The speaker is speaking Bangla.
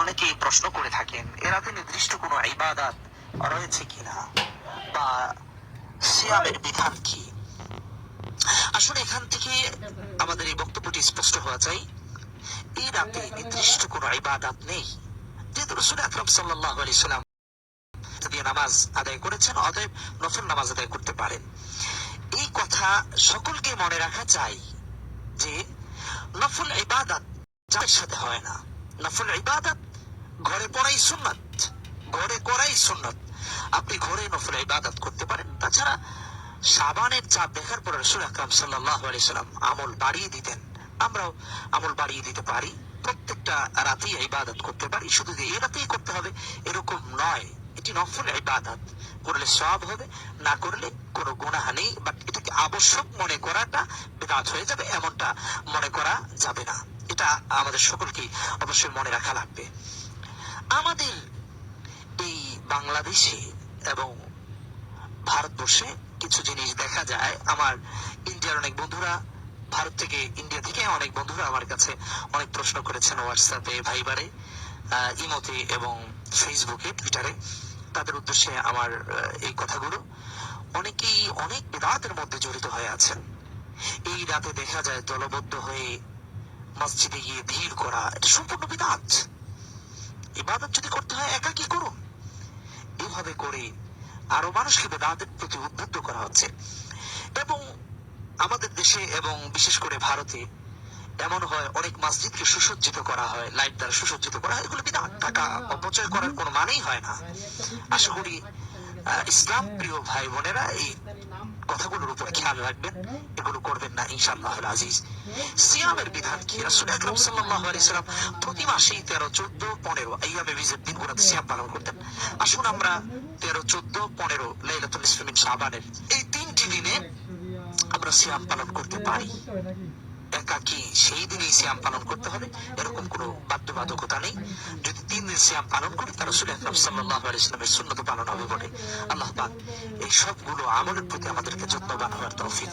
অনেকেই প্রশ্ন করে থাকেন এরাতে নির্দিষ্ট কোনো ইবাদাত রয়েছে কিনা? বা সিয়ামের বিধান কি? আসলে এখান থেকে আমাদের এই বক্তব্যটি স্পষ্ট হওয়া চাই। এই রাতে নির্দিষ্ট কোনো ইবাদাত নেই। যেহেতু রসুল আকরম সাল্লাহ সাল্লাম দিয়ে নামাজ আদায় করেছেন, অতএব নফল নামাজ আদায় করতে পারেন। এই কথা সকলকে মনে রাখা চাই যে নফল ইবাদত যাদের সাথে হয় না নফল ইবাদত। ঘরে পড়াই সুন্নত। ঘরে করাই সুন্নত। আপনি ঘরে নফল ইবাদত করতে পারেন। তাছাড়া সাবানের চাঁদ দেখার পর রসুল আকরাম সাল্লাহ সাল্লাম আমল বাড়িয়ে দিতেন। আমরাও আমল বাড়িয়ে দিতে পারি। প্রত্যেকটা রাতেই ইবাদত করতে পারি। শুধু যে এই রাতেই করতে হবে, এরকম নয়। এটি নফল ইবাদত। করলে সব হবে, না করলে কোনো গুনাহ নেই। বাট এটাকে আবশ্যক মনে করাটা বেদাত হয়ে যাবে, এমনটা মনে করা যাবে না। এটা আমাদের সকলকে অবশ্যই মনে রাখা লাগবে। আমাদের এই বাংলাদেশে এবং ভারতবর্ষে কিছু জিনিস দেখা যায়। আমার ইন্ডিয়ার অনেক বন্ধুরা, ভারত থেকে ইন্ডিয়া থেকে অনেক বন্ধুরা আমার কাছে অনেক প্রশ্ন করেছেন হোয়াটসঅ্যাপে ভাইবারে ইমোতে এবং ফেসবুকে টুইটারে তাদের উদ্দেশ্যে আমার এই কথাগুলো। অনেকেই অনেক বেদাতের মধ্যে জড়িত হয়ে আছেন। এই রাতে দেখা যায় দলবদ্ধ হয়ে মসজিদে গিয়ে ভিড় করা, এটা সম্পূর্ণ বিদাত। ইবাদত যদি করতে হয়, একা কি করুন? এইভাবে করে আরও মানুষকে বেদাতের প্রতি উদ্বুদ্ধ করা হচ্ছে। এবং আমাদের দেশে এবং বিশেষ করে ভারতে এমন হয়, অনেক মসজিদকে সুসজ্জিত করা হয়, লাইট দ্বারা সুসজ্জিত করা হয়, এগুলো বিধান টাকা অপচয় করার কোনো মানেই হয় না। আশা করি ইসলাম প্রিয় ভাই বোনেরা এই কথাগুলোর উপরে খেয়াল রাখবেন, এগুলো করবেন না, ইনশাআল্লাহ আজিজ সিয়ামের বিধান কি? রাসূল আকরাম সাল্লাল্লাহু আলাইহি সাল্লাম প্রতি মাসে 13 14 15 আইয়ামে বিজের দিনগুলোতে সিয়াম পালন করতেন। আসুন আমরা 13 14 15 লাইলাতুল মিন শাবানের এই তিনটি দিনে আমরা সিয়াম পালন করতে পারি। একাকি সেই দিনই সিয়াম পালন করতে হবে? এরকম কোনো বাধ্যবাধকতা নেই? যদি তিন দিন সিয়াম পালন করে তার রসুল আকরাম সাল্লাল্লাহু আলাইহি সাল্লামের সুন্নত পালন হবে বলে আল্লাহ পাক এই সবগুলো আমলের প্রতি আমাদেরকে যত্নবান হওয়ার তৌফিক